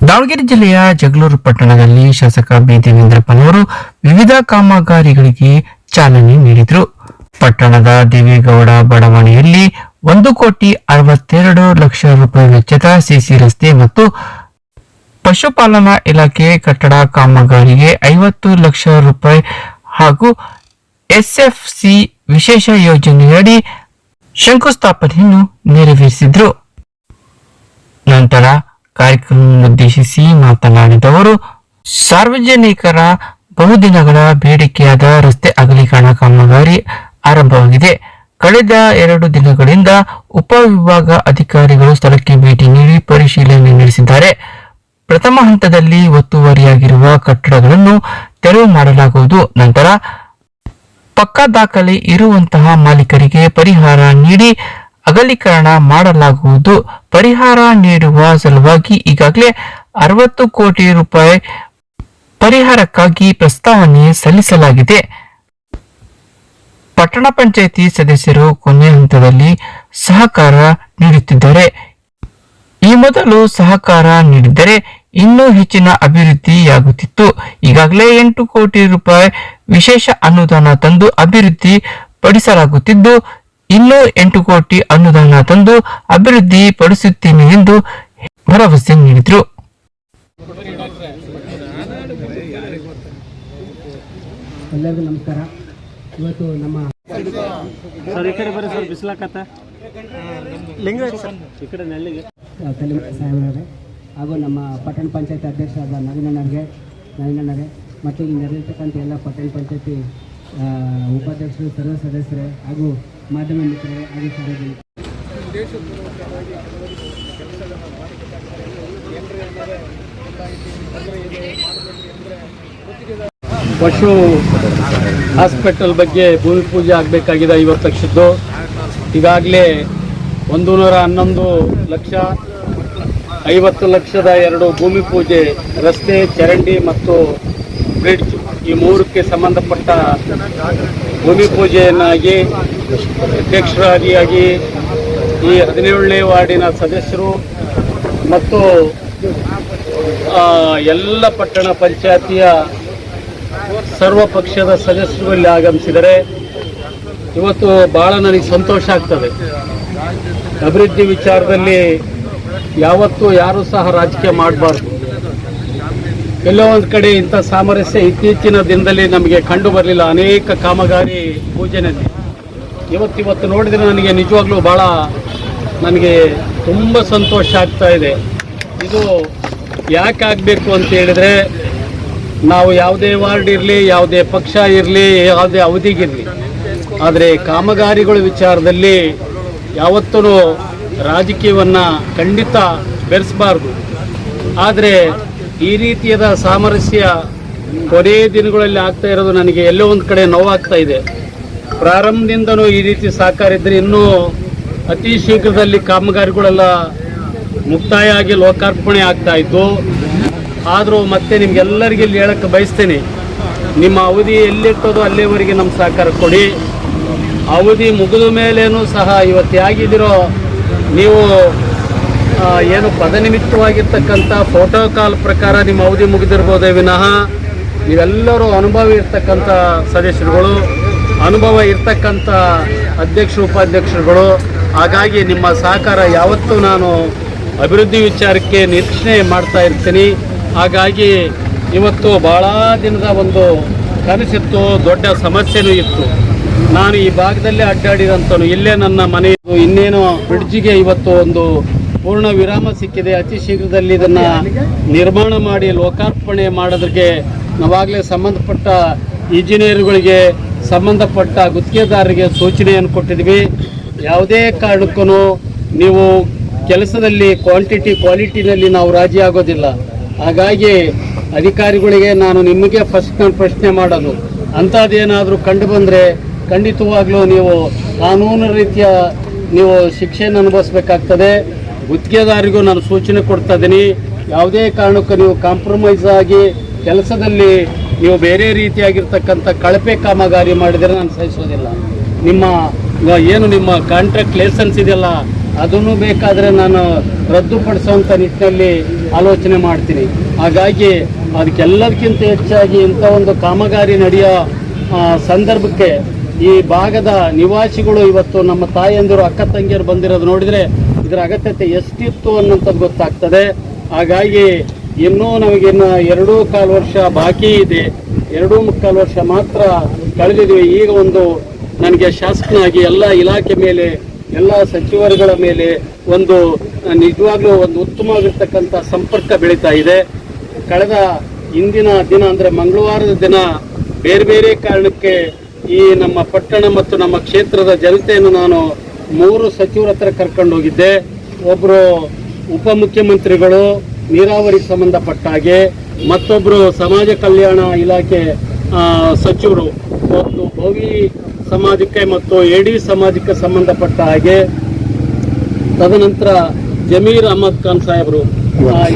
ದಾವಣಗೆರೆ ಜಿಲ್ಲೆಯ ಜಗಳೂರು ಪಟ್ಟಣದಲ್ಲಿ ಶಾಸಕ ಬಿ ದೇವೇಂದ್ರಪ್ಪನವರು ವಿವಿಧ ಕಾಮಗಾರಿಗಳಿಗೆ ಚಾಲನೆ ನೀಡಿದರು. ಪಟ್ಟಣದ ದೇವೇಗೌಡ ಬಡಾವಣೆಯಲ್ಲಿ ಒಂದು ಕೋಟಿ ಅರವತ್ತೆರಡು ಲಕ್ಷ ರೂಪಾಯಿ ವೆಚ್ಚದ ಸಿಸಿ ರಸ್ತೆ ಮತ್ತು ಪಶುಪಾಲನಾ ಇಲಾಖೆ ಕಟ್ಟಡ ಕಾಮಗಾರಿಗೆ ಐವತ್ತು ಲಕ್ಷ ರೂಪಾಯಿ ಹಾಗೂ ಎಸ್ಎಫ್ಸಿ ವಿಶೇಷ ಯೋಜನೆಯಡಿ ಶಂಕುಸ್ಥಾಪನೆಯನ್ನು ನೆರವೇರಿಸಿದ್ರು. ನಂತರ ಕಾರ್ಯಕ್ರಮವನ್ನುದ್ದೇಶಿಸಿ ಮಾತನಾಡಿದವರು, ಸಾರ್ವಜನಿಕರ ಬಹುದಿನಗಳ ಬೇಡಿಕೆಯಾದ ರಸ್ತೆ ಅಗಲೀಕರಣ ಕಾಮಗಾರಿ ಆರಂಭವಾಗಿದೆ. ಕಳೆದ ಎರಡು ದಿನಗಳಿಂದ ಉಪವಿಭಾಗ ಅಧಿಕಾರಿಗಳು ಸ್ಥಳಕ್ಕೆ ಭೇಟಿ ನೀಡಿ ಪರಿಶೀಲನೆ ನಡೆಸಿದ್ದಾರೆ. ಪ್ರಥಮ ಹಂತದಲ್ಲಿ ಒತ್ತುವರಿಯಾಗಿರುವ ಕಟ್ಟಡಗಳನ್ನು ತೆರವು ಮಾಡಲಾಗುವುದು. ನಂತರ ಪಕ್ಕಾ ದಾಖಲೆ ಇರುವಂತಹ ಮಾಲೀಕರಿಗೆ ಪರಿಹಾರ ನೀಡಿ ಅಗಲೀಕರಣ ಮಾಡಲಾಗುವುದು. ಪರಿಹಾರ ನೀಡುವ ಸಲುವಾಗಿ ಈಗಾಗಲೇ ಅರವತ್ತು ಕೋಟಿ ರೂಪಾಯಿ ಪರಿಹಾರಕ್ಕಾಗಿ ಪ್ರಸ್ತಾವನೆ ಸಲ್ಲಿಸಲಾಗಿದೆ. ಪಟ್ಟಣ ಪಂಚಾಯಿತಿ ಸದಸ್ಯರು ಕೊನೆ ಹಂತದಲ್ಲಿ ಸಹಕಾರ ನೀಡುತ್ತಿದ್ದಾರೆ. ಈ ಮೊದಲು ಸಹಕಾರ ನೀಡಿದರೆ ಇನ್ನೂ ಹೆಚ್ಚಿನ ಅಭಿವೃದ್ಧಿಯಾಗುತ್ತಿತ್ತು. ಈಗಾಗಲೇ ಎಂಟು ಕೋಟಿ ರೂಪಾಯಿ ವಿಶೇಷ ಅನುದಾನ ತಂದು ಅಭಿವೃದ್ಧಿ ಪಡಿಸಲಾಗುತ್ತಿದ್ದು ಇನ್ನೂ ಎಂಟು ಕೋಟಿ ಅನುದಾನ ತಂದು ಅಭಿವೃದ್ಧಿ ಪಡಿಸುತ್ತೇನೆ ಎಂದು ಭರವಸೆ ನೀಡಿದರು. ಎಲ್ಲರಿಗೂ ನಮಸ್ಕಾರ. ಇವತ್ತು ನಮ್ಮ ಸರ್ ಈ ಕಡೆ ಬರ್ರಿ ಸರ್ ಬಿಸಿಲಾಕತ್ತ. ಸರ್. ಈ ಕಡೆ ನೆಲ್ಲಿಗೆ. ಕಲಿಮ ಸಾಹೇಬ್ರವರೇ ಹಾಗೂ ನಮ್ಮ ಪಟ್ಟಣ ಪಂಚಾಯತ್ ಅಧ್ಯಕ್ಷರಾದ ನವೀನಣ್ಣರಿಗೆ ನವೀನಣ್ಣರೇ ಮತ್ತು ಇಲ್ಲಿ ನೆರಳಿರ್ತಕ್ಕಂಥ ಎಲ್ಲ ಪಟ್ಟಣ ಪಂಚಾಯತಿ ಉಪಾಧ್ಯಕ್ಷರು ಸರ್ವ ಸದಸ್ಯರೇ ಹಾಗೂ ಮಾಧ್ಯಮ ಮಿತ್ರರು, ಹಾಗೂ ಸಾರ್ವಜನಿಕರು ಪಶು ಹಾಸ್ಪಿಟಲ್ ಬಗ್ಗೆ ಭೂಮಿ ಪೂಜೆ ಆಗಬೇಕಾಗಿದೆ ಐವತ್ತು ಲಕ್ಷದ್ದು. ಈಗಾಗಲೇ ಒಂದು ನೂರ ಹನ್ನೊಂದು ಲಕ್ಷ ಐವತ್ತು ಲಕ್ಷದ ಎರಡು ಭೂಮಿ ಪೂಜೆ, ರಸ್ತೆ, ಚರಂಡಿ ಮತ್ತು ಬ್ರಿಡ್ಜ್ ಈ ಮೂರಕ್ಕೆ ಸಂಬಂಧಪಟ್ಟ ಭೂಮಿ ಪೂಜೆಯನ್ನಾಗಿ ಅಧ್ಯಕ್ಷರಾದಿಯಾಗಿ ಈ ಹದಿನೇಳನೇ ವಾರ್ಡಿನ ಸದಸ್ಯರು ಮತ್ತು ಎಲ್ಲ ಪಟ್ಟಣ ಪಂಚಾಯತಿಯ ಸರ್ವ ಪಕ್ಷದ ಸದಸ್ಯರು ಇಲ್ಲಿ ಆಗಮಿಸಿದರೆ ಇವತ್ತು ಭಾಳ ನನಗೆ ಸಂತೋಷ ಆಗ್ತದೆ. ಅಭಿವೃದ್ಧಿ ವಿಚಾರದಲ್ಲಿ ಯಾವತ್ತೂ ಯಾರೂ ಸಹ ರಾಜಕೀಯ ಮಾಡಬಾರ್ದು. ಎಲ್ಲೋ ಒಂದು ಕಡೆ ಇಂಥ ಸಾಮರಸ್ಯ ಇತ್ತೀಚಿನ ದಿನದಲ್ಲಿ ನಮಗೆ ಕಂಡು ಬರಲಿಲ್ಲ. ಅನೇಕ ಕಾಮಗಾರಿ ಪೂಜೆನಲ್ಲಿ ಇವತ್ತಿವತ್ತು ನೋಡಿದರೆ ನನಗೆ ನಿಜವಾಗ್ಲೂ ಭಾಳ ನನಗೆ ತುಂಬ ಸಂತೋಷ ಆಗ್ತಾ ಇದೆ. ಇದು ಯಾಕೆ ಆಗಬೇಕು ಅಂತ ಹೇಳಿದರೆ, ನಾವು ಯಾವುದೇ ವಾರ್ಡ್ ಇರಲಿ, ಯಾವುದೇ ಪಕ್ಷ ಇರಲಿ, ಯಾವುದೇ ಅವಧಿಗಿರಲಿ, ಆದರೆ ಕಾಮಗಾರಿಗಳ ವಿಚಾರದಲ್ಲಿ ಯಾವತ್ತೂ ರಾಜಕೀಯವನ್ನು ಖಂಡಿತ ಬೆರೆಸಬಾರ್ದು. ಆದರೆ ಈ ರೀತಿಯಾದ ಸಾಮರಸ್ಯ ಕೊನೆಯ ದಿನಗಳಲ್ಲಿ ಆಗ್ತಾ ಇರೋದು ನನಗೆ ಎಲ್ಲೋ ಒಂದು ಕಡೆ ನೋವಾಗ್ತಾ ಇದೆ. ಪ್ರಾರಂಭದಿಂದನೂ ಈ ರೀತಿ ಸಹಕಾರ ಇದ್ದರೆ ಇನ್ನೂ ಅತಿ ಶೀಘ್ರದಲ್ಲಿ ಕಾಮಗಾರಿಗಳೆಲ್ಲ ಮುಕ್ತಾಯ ಆಗಿ ಲೋಕಾರ್ಪಣೆ ಆಗ್ತಾ ಇದ್ದು, ಆದರೂ ಮತ್ತೆ ನಿಮ್ಗೆಲ್ಲರಿಗೆ ಇಲ್ಲಿ ಹೇಳಕ್ಕೆ ಬಯಸ್ತೇನೆ, ನಿಮ್ಮ ಅವಧಿ ಎಲ್ಲಿರ್ತದೋ ಅಲ್ಲಿವರೆಗೆ ನಮ್ಮ ಸಹಕಾರ ಕೊಡಿ. ಅವಧಿ ಮುಗಿದ ಮೇಲೇನೂ ಸಹ ಇವತ್ತು ಹೇಗಿದ್ದೀರೋ ನೀವು ಏನು ಪದನಿಮಿತ್ತವಾಗಿರ್ತಕ್ಕಂಥ ಪ್ರೋಟೋಕಾಲ್ ಪ್ರಕಾರ ನಿಮ್ಮ ಅವಧಿ ಮುಗಿದಿರ್ಬೋದೇ ವಿನಃ, ನೀವೆಲ್ಲರೂ ಅನುಭವಿ ಇರ್ತಕ್ಕಂಥ ಸದಸ್ಯರುಗಳು. ಅನುಭವ ಇರ್ತಕ್ಕಂಥ ಅಧ್ಯಕ್ಷರು, ಉಪಾಧ್ಯಕ್ಷರುಗಳು, ಹಾಗಾಗಿ ನಿಮ್ಮ ಸಹಕಾರ ಯಾವತ್ತೂ ನಾನು ಅಭಿವೃದ್ಧಿ ವಿಚಾರಕ್ಕೆ ನಿರೀಕ್ಷಣೆ ಮಾಡ್ತಾ ಇರ್ತೀನಿ. ಹಾಗಾಗಿ ಇವತ್ತು ಭಾಳ ದಿನದ ಒಂದು ಕನಸಿತ್ತು, ದೊಡ್ಡ ಸಮಸ್ಯೆನೂ ಇತ್ತು. ನಾನು ಈ ಭಾಗದಲ್ಲೇ ಅಡ್ಡಾಡಿದಂಥನು ಇಲ್ಲೇ ನನ್ನ ಮನೆ ಇನ್ನೇನು ಬ್ರಿಡ್ಜಿಗೆ ಇವತ್ತು ಒಂದು ಪೂರ್ಣ ವಿರಾಮ ಸಿಕ್ಕಿದೆ. ಅತಿ ಶೀಘ್ರದಲ್ಲಿ ಇದನ್ನು ನಿರ್ಮಾಣ ಮಾಡಿ, ಲೋಕಾರ್ಪಣೆ ಮಾಡೋದಕ್ಕೆ ನಾವಾಗಲೇ ಸಂಬಂಧಪಟ್ಟ ಇಂಜಿನಿಯರ್ಗಳಿಗೆ ಸಂಬಂಧಪಟ್ಟ ಗುತ್ತಿಗೆದಾರರಿಗೆ ಸೂಚನೆಯನ್ನು ಕೊಟ್ಟಿದ್ವಿ. ಯಾವುದೇ ಕಾರಣಕ್ಕೂ ನೀವು ಕೆಲಸದಲ್ಲಿ ಕ್ವಾಂಟಿಟಿ ಕ್ವಾಲಿಟಿನಲ್ಲಿ ನಾವು ರಾಜಿಯಾಗೋದಿಲ್ಲ ಹಾಗಾಗಿ ಅಧಿಕಾರಿಗಳಿಗೆ ನಾನು ನಿಮಗೆ ಫಸ್ಟ್ ನಾನು ಪ್ರಶ್ನೆ ಮಾಡೋದು. ಅಂಥದ್ದೇನಾದರೂ ಕಂಡು ಬಂದರೆ ಖಂಡಿತವಾಗ್ಲೂ ನೀವು ಕಾನೂನು ರೀತಿಯ ನೀವು ಶಿಕ್ಷೆಯನ್ನು ಅನುಭವಿಸ್ಬೇಕಾಗ್ತದೆ. ಗುತ್ತಿಗೆದಾರಿಗೂ ನಾನು ಸೂಚನೆ ಕೊಡ್ತಾ ಇದ್ದೀನಿ. ಯಾವುದೇ ಕಾರಣಕ್ಕೂ ನೀವು ಕಾಂಪ್ರಮೈಸ್ ಆಗಿ ಕೆಲಸದಲ್ಲಿ ನೀವು ಬೇರೆ ರೀತಿಯಾಗಿರ್ತಕ್ಕಂಥ ಕಳಪೆ ಕಾಮಗಾರಿ ಮಾಡಿದರೆ ನಾನು ಸಹಿಸೋದಿಲ್ಲ ನಿಮ್ಮ ಏನು ನಿಮ್ಮ ಕಾಂಟ್ರಾಕ್ಟ್ ಲೈಸೆನ್ಸ್ ಇದೆಯಲ್ಲ, ಅದನ್ನು ಬೇಕಾದರೆ ನಾನು ರದ್ದುಪಡಿಸುವಂಥ ನಿಟ್ಟಿನಲ್ಲಿ ಆಲೋಚನೆ ಮಾಡ್ತೀನಿ. ಹಾಗಾಗಿ ಅದಕ್ಕೆಲ್ಲದಕ್ಕಿಂತ ಹೆಚ್ಚಾಗಿ ಇಂಥ ಒಂದು ಕಾಮಗಾರಿ ನಡೆಯೋ ಸಂದರ್ಭಕ್ಕೆ ಈ ಭಾಗದ ನಿವಾಸಿಗಳು ಇವತ್ತು ನಮ್ಮ ತಾಯಂದಿರು ಅಕ್ಕ ತಂಗಿಯರು ಬಂದಿರೋದು ನೋಡಿದರೆ ಇದರ ಅಗತ್ಯತೆ ಎಷ್ಟಿತ್ತು ಅನ್ನೋಂಥದ್ದು ಗೊತ್ತಾಗ್ತದೆ. ಹಾಗಾಗಿ ಇನ್ನೂ ನಮಗಿನ್ನು ಎರಡೂ ಕಾಲು ವರ್ಷ ಬಾಕಿ ಇದೆ. ಎರಡೂ ಮುಕ್ಕಾಲು ವರ್ಷ ಮಾತ್ರ ಕಳೆದಿದ್ವಿ. ಈಗ ಒಂದು ನನಗೆ ಶಾಸಕನಾಗಿ ಎಲ್ಲ ಇಲಾಖೆ ಮೇಲೆ, ಎಲ್ಲ ಸಚಿವರುಗಳ ಮೇಲೆ ಒಂದು ನಿಜವಾಗ್ಲೂ ಒಂದು ಉತ್ತಮವಾಗಿರ್ತಕ್ಕಂಥ ಸಂಪರ್ಕ ಬೆಳೀತಾ ಇದೆ. ಕಳೆದ ಇಂದಿನ ದಿನ ಅಂದರೆ ಮಂಗಳವಾರದ ದಿನ ಬೇರೆ ಬೇರೆ ಕಾರಣಕ್ಕೆ ಈ ನಮ್ಮ ಪಟ್ಟಣ ಮತ್ತು ನಮ್ಮ ಕ್ಷೇತ್ರದ ಜನತೆಯನ್ನು ನಾನು ಮೂರು ಸಚಿವರ ಹತ್ರ ಕರ್ಕೊಂಡು ಹೋಗಿದ್ದೆ. ಒಬ್ಬರು ಉಪಮುಖ್ಯಮಂತ್ರಿಗಳು ನೀರಾವರಿಗೆ ಸಂಬಂಧಪಟ್ಟ ಹಾಗೆ ಮತ್ತೊಬ್ಬರು ಸಮಾಜ ಕಲ್ಯಾಣ ಇಲಾಖೆ ಸಚಿವರು ಒಂದು ಭೋವಿ ಸಮಾಜಕ್ಕೆ ಮತ್ತು ಎಡಿ ಸಮಾಜಕ್ಕೆ ಸಂಬಂಧಪಟ್ಟ ಹಾಗೆ ತದನಂತರ ಜಮೀರ್ ಅಹಮದ್ ಖಾನ್ ಸಾಹೇಬರು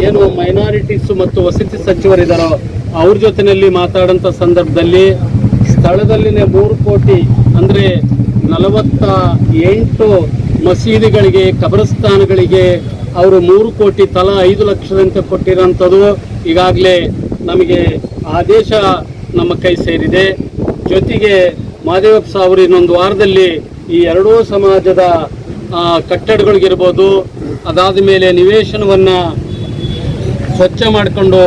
ಏನು ಮೈನಾರಿಟೀಸ್ ಮತ್ತು ವಸತಿ ಸಚಿವರಿದ್ದಾರೋ ಅವ್ರ ಜೊತೆಯಲ್ಲಿ ಮಾತಾಡೋಂಥ ಸಂದರ್ಭದಲ್ಲಿ ಸ್ಥಳದಲ್ಲಿನೇ ಮೂರು ಕೋಟಿ ಅಂದರೆ ನಲವತ್ತ ಎಂಟು ಮಸೀದಿಗಳಿಗೆ, ಕಬರಸ್ಥಾನಗಳಿಗೆ ಅವರು ಮೂರು ಕೋಟಿ ತಲಾ ಐದು ಲಕ್ಷದಂತೆ ಕೊಟ್ಟಿರೋಂಥದ್ದು ಈಗಾಗಲೇ ನಮಗೆ ಆದೇಶ ನಮ್ಮ ಕೈ ಸೇರಿದೆ. ಜೊತೆಗೆ ಮಾದೇವಪ್ಪ ಅವರು ಇನ್ನೊಂದು ವಾರದಲ್ಲಿ ಈ ಎರಡೂ ಸಮಾಜದ ಕಟ್ಟಡಗಳಿಗಿರ್ಬೋದು, ಅದಾದ ಮೇಲೆ ನಿವೇಶನವನ್ನು ಸ್ವಚ್ಛ ಮಾಡಿಕೊಂಡು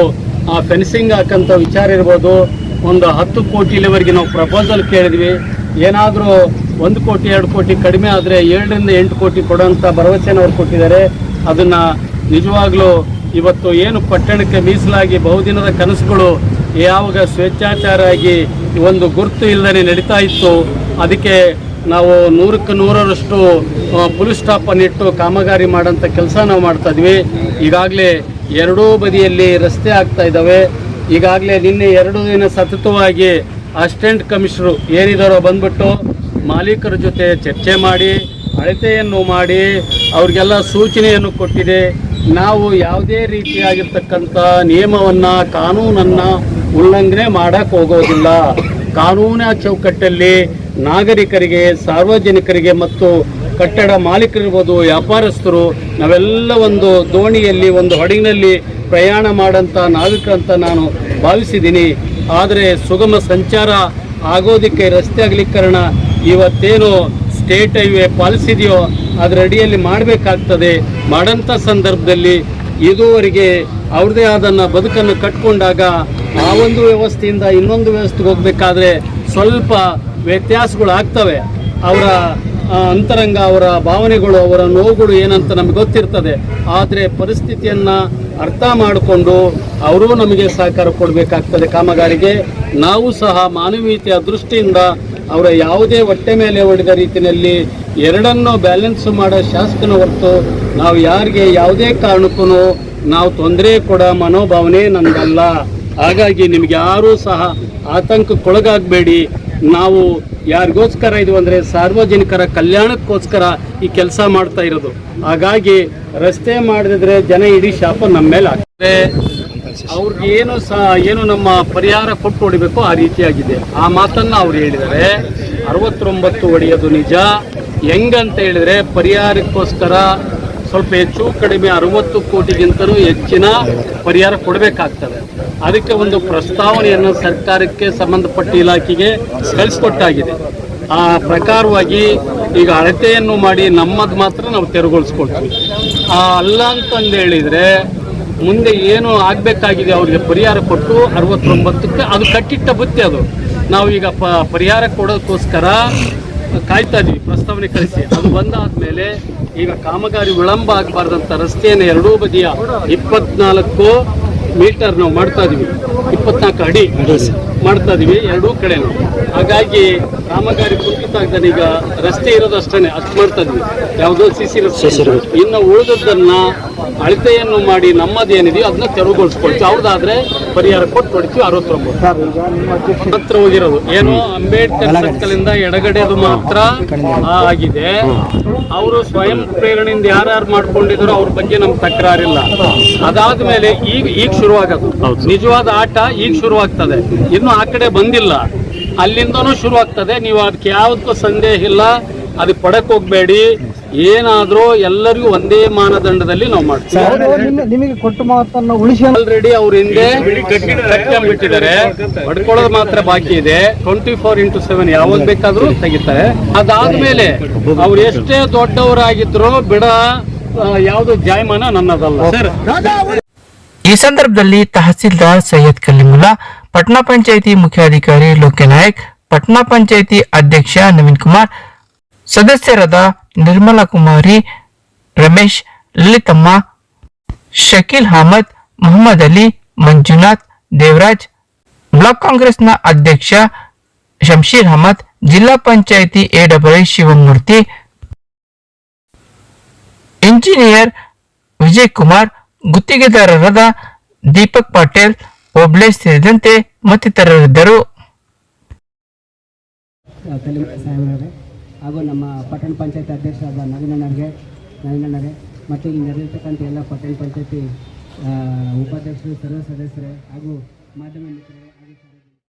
ಆ ಫೆನ್ಸಿಂಗ್ ಹಾಕಂಥ ವಿಚಾರ ಇರ್ಬೋದು. ಒಂದು ಹತ್ತು ಕೋಟಿಲಿವರೆಗೆ ನಾವು ಪ್ರಪೋಸಲ್ ಕೇಳಿದ್ವಿ. ಏನಾದರೂ ಒಂದು ಕೋಟಿ, ಎರಡು ಕೋಟಿ ಕಡಿಮೆ ಆದರೆ ಏಳರಿಂದ ಎಂಟು ಕೋಟಿ ಕೊಡೋಂಥ ಭರವಸೆನ ಅವ್ರು ಕೊಟ್ಟಿದ್ದಾರೆ. ಅದನ್ನು ನಿಜವಾಗ್ಲೂ ಇವತ್ತು ಏನು ಪಟ್ಟಣಕ್ಕೆ ಮೀಸಲಾಗಿ ಬಹುದಿನದ ಕನಸುಗಳು ಯಾವಾಗ ಸ್ವೇಚ್ಛಾಚಾರ ಆಗಿ ಒಂದು ಗುರುತು ಇಲ್ಲದೆ ನಡೀತಾ ಇತ್ತು, ಅದಕ್ಕೆ ನಾವು ನೂರಕ್ಕೆ ನೂರರಷ್ಟು ಪುಲಿಸ್ ಸ್ಟಾಪನ್ನು ಇಟ್ಟು ಕಾಮಗಾರಿ ಮಾಡೋಂಥ ಕೆಲಸ ನಾವು ಮಾಡ್ತಾ ಇದ್ವಿ. ಈಗಾಗಲೇ ಎರಡೂ ಬದಿಯಲ್ಲಿ ರಸ್ತೆ ಆಗ್ತಾ ಇದ್ದಾವೆ. ಈಗಾಗಲೇ ನಿನ್ನೆ ಎರಡು ದಿನ ಸತತವಾಗಿ ಅಸಿಸ್ಟೆಂಟ್ ಕಮಿಷನರು ಏನಿದಾರೋ ಬಂದ್ಬಿಟ್ಟು ಮಾಲೀಕರ ಜೊತೆ ಚರ್ಚೆ ಮಾಡಿ ಅಳತೆಯನ್ನು ಮಾಡಿ ಅವ್ರಿಗೆಲ್ಲ ಸೂಚನೆಯನ್ನು ಕೊಟ್ಟಿದೆ. ನಾವು ಯಾವುದೇ ರೀತಿಯಾಗಿರ್ತಕ್ಕಂಥ ನಿಯಮವನ್ನು, ಕಾನೂನನ್ನು ಉಲ್ಲಂಘನೆ ಮಾಡಕ್ಕೆ ಹೋಗೋದಿಲ್ಲ. ಕಾನೂನಿನ ಚೌಕಟ್ಟಲ್ಲಿ ನಾಗರಿಕರಿಗೆ, ಸಾರ್ವಜನಿಕರಿಗೆ ಮತ್ತು ಕಟ್ಟಡ ಮಾಲೀಕರಿರ್ಬೋದು, ವ್ಯಾಪಾರಸ್ಥರು, ನಾವೆಲ್ಲ ಒಂದು ದೋಣಿಯಲ್ಲಿ, ಒಂದು ಹಡಗಿನಲ್ಲಿ ಪ್ರಯಾಣ ಮಾಡೋಂಥ ನಾವಿಕರಂತ ನಾನು ಭಾವಿಸಿದ್ದೀನಿ. ಆದರೆ ಸುಗಮ ಸಂಚಾರ ಆಗೋದಕ್ಕೆ ರಸ್ತೆ ಅಗಲೀಕರಣ ಇವತ್ತೇನು ಸ್ಟೇಟ್ ಹೈವೇ ಪಾಲಿಸಿದೆಯೋ ಅದರ ಅಡಿಯಲ್ಲಿ ಮಾಡಬೇಕಾಗ್ತದೆ. ಮಾಡಂಥ ಸಂದರ್ಭದಲ್ಲಿ ಇದುವರೆಗೆ ಅವ್ರದ್ದೇ ಆದನ್ನ ಬದುಕನ್ನು ಕಟ್ಕೊಂಡಾಗ ಆ ಒಂದು ವ್ಯವಸ್ಥೆಯಿಂದ ಇನ್ನೊಂದು ವ್ಯವಸ್ಥೆಗೆ ಹೋಗಬೇಕಾದ್ರೆ ಸ್ವಲ್ಪ ವ್ಯತ್ಯಾಸಗಳು ಆಗ್ತವೆ. ಅವರ ಅಂತರಂಗ, ಅವರ ಭಾವನೆಗಳು, ಅವರ ನೋವುಗಳು ಏನಂತ ನಮಗೆ ಗೊತ್ತಿರ್ತದೆ. ಆದರೆ ಪರಿಸ್ಥಿತಿಯನ್ನು ಅರ್ಥ ಮಾಡಿಕೊಂಡು ಅವರು ನಮಗೆ ಸಹಕಾರ ಕೊಡಬೇಕಾಗ್ತದೆ ಕಾಮಗಾರಿಗೆ. ನಾವು ಸಹ ಮಾನವೀಯತೆಯ ದೃಷ್ಟಿಯಿಂದ ಅವರ ಯಾವುದೇ ಹೊಟ್ಟೆ ಮೇಲೆ ಹೊಡೆದ ರೀತಿಯಲ್ಲಿ ಎರಡನ್ನೂ ಬ್ಯಾಲೆನ್ಸ್ ಮಾಡೋ ಶಾಸಕನ ಹೊರತು ನಾವು ಯಾರಿಗೆ ಯಾವುದೇ ಕಾರಣಕ್ಕೂ ನಾವು ತೊಂದರೆ ಕೊಡೋ ಮನೋಭಾವನೆ ನನಗಲ್ಲ ಹಾಗಾಗಿ ನಿಮ್ಗೆ ಯಾರೂ ಸಹ ಆತಂಕಕ್ಕೊಳಗಾಗಬೇಡಿ. ನಾವು ಯಾರಿಗೋಸ್ಕರ ಇದು ಅಂದರೆ ಸಾರ್ವಜನಿಕರ ಕಲ್ಯಾಣಕ್ಕೋಸ್ಕರ ಈ ಕೆಲಸ ಮಾಡ್ತಾ ಇರೋದು. ಹಾಗಾಗಿ ರಸ್ತೆ ಮಾಡಿದ್ರೆ ಜನ ಇಡೀ ಶಾಪ ನಮ್ಮ ಮೇಲೆ ಆಗ್ತದೆ. ಅವ್ರಿಗೆ ಏನು ಏನು ನಮ್ಮ ಪರಿಹಾರ ಕೊಟ್ಟು ಹೊಡಿಬೇಕು ಆ ರೀತಿಯಾಗಿದೆ. ಆ ಮಾತನ್ನ ಅವ್ರು ಹೇಳಿದರೆ ಅರವತ್ತೊಂಬತ್ತು ಹೊಡೆಯೋದು ನಿಜ. ಹೆಂಗಂತ ಹೇಳಿದ್ರೆ ಪರಿಹಾರಕ್ಕೋಸ್ಕರ ಸ್ವಲ್ಪ ಹೆಚ್ಚು ಕಡಿಮೆ ಅರವತ್ತು ಕೋಟಿಗಿಂತಲೂ ಹೆಚ್ಚಿನ ಪರಿಹಾರ ಕೊಡಬೇಕಾಗ್ತದೆ. ಅದಕ್ಕೆ ಒಂದು ಪ್ರಸ್ತಾವನೆಯನ್ನು ಸರ್ಕಾರಕ್ಕೆ ಸಂಬಂಧಪಟ್ಟ ಇಲಾಖೆಗೆ ಕಳಿಸ್ಕೊಟ್ಟಾಗಿದೆ. ಆ ಪ್ರಕಾರವಾಗಿ ಈಗ ಅಳತೆಯನ್ನು ಮಾಡಿ ನಮ್ಮದು ಮಾತ್ರ ನಾವು ತೆರವುಗೊಳಿಸ್ಕೊಳ್ತೀವಿ. ಅಲ್ಲ ಅಂತಂದು ಹೇಳಿದರೆ ಮುಂದೆ ಏನು ಆಗಬೇಕಾಗಿದೆ ಅವ್ರಿಗೆ ಪರಿಹಾರ ಕೊಟ್ಟು ಅರವತ್ತೊಂಬತ್ತಕ್ಕೆ ಅದು ಕಟ್ಟಿಟ್ಟ ಬುತ್ತಿ ಅದು. ನಾವು ಈಗ ಪ ಪರಿಹಾರ ಕೊಡೋದಕ್ಕೋಸ್ಕರ ಕಾಯ್ತಾ ಇದ್ವಿ ಪ್ರಸ್ತಾವನೆ ಕಳಿಸಿ. ಅದು ಬಂದಾದ್ಮೇಲೆ ಈಗ ಕಾಮಗಾರಿ ವಿಳಂಬ ಆಗಬಾರ್ದಂತ ರಸ್ತೆಯನ್ನು ಎರಡೂ ಬದಿಯ ಇಪ್ಪತ್ನಾಲ್ಕು ಮೀಟರ್ ನಾವು ಮಾಡ್ತಾ ಇದೀವಿ. ಇಪ್ಪತ್ನಾಲ್ಕು ಅಡಿ ಮಾಡ್ತಾ ಇದೀವಿ ಎರಡೂ ಕಡೆ ಹಾಗಾಗಿ ಕಾಮಗಾರಿ ಕುಂಠಿತ ಆಗ್ತಾನೆ ಈಗ ರಸ್ತೆ ಇರೋದು ಅಷ್ಟೇ ಅಷ್ಟು ಮಾಡ್ತಾ ಇದ್ವಿ. ಯಾವುದೋ ಸಿ ಸಿ ರಸ್ತೆ. ಇನ್ನು ಉಳಿದದ್ದನ್ನ ಅಳತೆಯನ್ನು ಮಾಡಿ ನಮ್ಮದೇನಿದೆಯೋ ಅದನ್ನ ತೆರವುಗೊಳಿಸ್ಕೊಳ್ತೀವಿ. ಅವ್ರದ್ದಾದ್ರೆ ಪರಿಹಾರ ಕೊಟ್ಟು ಕೊಡ್ತೀವಿ ಅರವತ್ತೊಂಬತ್ತು ಹತ್ರ ಹೋಗಿರೋದು. ಏನು ಅಂಬೇಡ್ಕರ್ ಸರ್ಕಲ್ ಇಂದ ಎಡಗಡೆದು ಮಾತ್ರ ಆ ಆಗಿದೆ. ಅವರು ಸ್ವಯಂ ಪ್ರೇರಣೆಯಿಂದ ಯಾರ್ಯಾರು ಮಾಡ್ಕೊಂಡಿದ್ರು ಅವ್ರ ಬಗ್ಗೆ ನಮ್ಗೆ ತಕರಾರಿಲ್ಲ. ಅದಾದ್ಮೇಲೆ ಈಗ ಈಗ ಶುರುವಾಗದು. ನಿಜವಾದ ಆಟ ಈಗ ಶುರುವಾಗ್ತದೆ. ಇನ್ನು ಆ ಕಡೆ ಬಂದಿಲ್ಲ. ಅಲ್ಲಿಂದನೂ ಶುರುವಾಗ್ತದೆ. ನೀವು ಅದಕ್ಕೆ ಯಾವುದಕ್ಕೂ ಸಂದೇಹ ಇಲ್ಲ. ಅದಕ್ಕೆ ಪಡಕ್ಕೆ ಹೋಗ್ಬೇಡಿ. ಏನಾದ್ರೂ ಎಲ್ಲರಿಗೂ ಒಂದೇ ಮಾನದಂಡದಲ್ಲಿ ನಾವು ಮಾಡ್ತೀವಿ. ನಿಮಗೆ ಕೊಟ್ಟು ಮಾತನ್ನು ಉಳಿಸಿ ಆಲ್ರೆಡಿ ಅವ್ರ ಹಿಂದೆ ಬಿಟ್ಟಿದ್ದಾರೆ ಪಡ್ಕೊಳ್ಳೋದು ಮಾತ್ರ ಬಾಕಿ ಇದೆ. ಟ್ವೆಂಟಿ ಫೋರ್ ಇಂಟು ಸೆವೆನ್ ಯಾವಾಗ ಬೇಕಾದ್ರೂ ತೆಗಿತಾರೆ. ಅದಾದ್ಮೇಲೆ ಅವ್ರು ಎಷ್ಟೇ ದೊಡ್ಡವರಾಗಿದ್ರು ಬಿಡ ಯಾವುದು ಜಾಯಮಾನ ನನ್ನದಲ್ಲ. ಸರ್ ಈ ಸಂದರ್ಭದಲ್ಲಿ ತಹಸೀಲ್ದಾರ್ ಸೈಯದ್ ಕಲಿಮುಲ್ಲಾ ಪಟ್ನಾ ಪಂಚಾಯಿತಿ ಮುಖ್ಯಾಧಿಕಾರಿ ಲೋಕೆನಾಯಕ್ ಪಟ್ನಾ ಪಂಚಾಯಿತಿ ಅಧ್ಯಕ್ಷ ನವೀನ್ ಕುಮಾರ್ ಸದಸ್ಯರಾದ ನಿರ್ಮಲಾ ಕುಮಾರಿ, ರಮೇಶ್, ಲಲಿತಮ್ಮ, ಶಕೀಲ್ ಅಹಮದ್, ಮೊಹಮ್ಮದ್ ಅಲಿ, ಮಂಜುನಾಥ್, ದೇವರಾಜ್. ಬ್ಲಾಕ್ ಕಾಂಗ್ರೆಸ್ನ ಅಧ್ಯಕ್ಷ ಶಂಶೀರ್ ಅಹಮದ್, ಜಿಲ್ಲಾ ಪಂಚಾಯಿತಿ ಎ ಶಿವಮೂರ್ತಿ. ಇಂಜಿನಿಯರ್ ವಿಜಯ್ ಕುಮಾರ್ ಗುತ್ತಿಗೆದಾರರಾದ ದೀಪಕ್ ಪಾಟೇಲ್, ಒಬ್ಳೆ ಸೇರಿದಂತೆ ಮತ್ತಿತರರಿದ್ದರು. ಹಾಗೂ ನಮ್ಮ ಪಟ್ಟಣ ಪಂಚಾಯತ್ ಅಧ್ಯಕ್ಷರಾದ ನವೀನಣ್ಣರಿಗೆ ನವೀನಣ್ಣರೇ ಮತ್ತು ಇಲ್ಲಿ ನಡೆದಿರ್ತಕ್ಕಂಥ ಎಲ್ಲ ಪಟ್ಟಣ ಪಂಚಾಯತಿ ಉಪಾಧ್ಯಕ್ಷರು, ಸರ್ವ ಸದಸ್ಯರೇ ಹಾಗೂ ಮಾಧ್ಯಮ ಮಿತ್ರರೇ.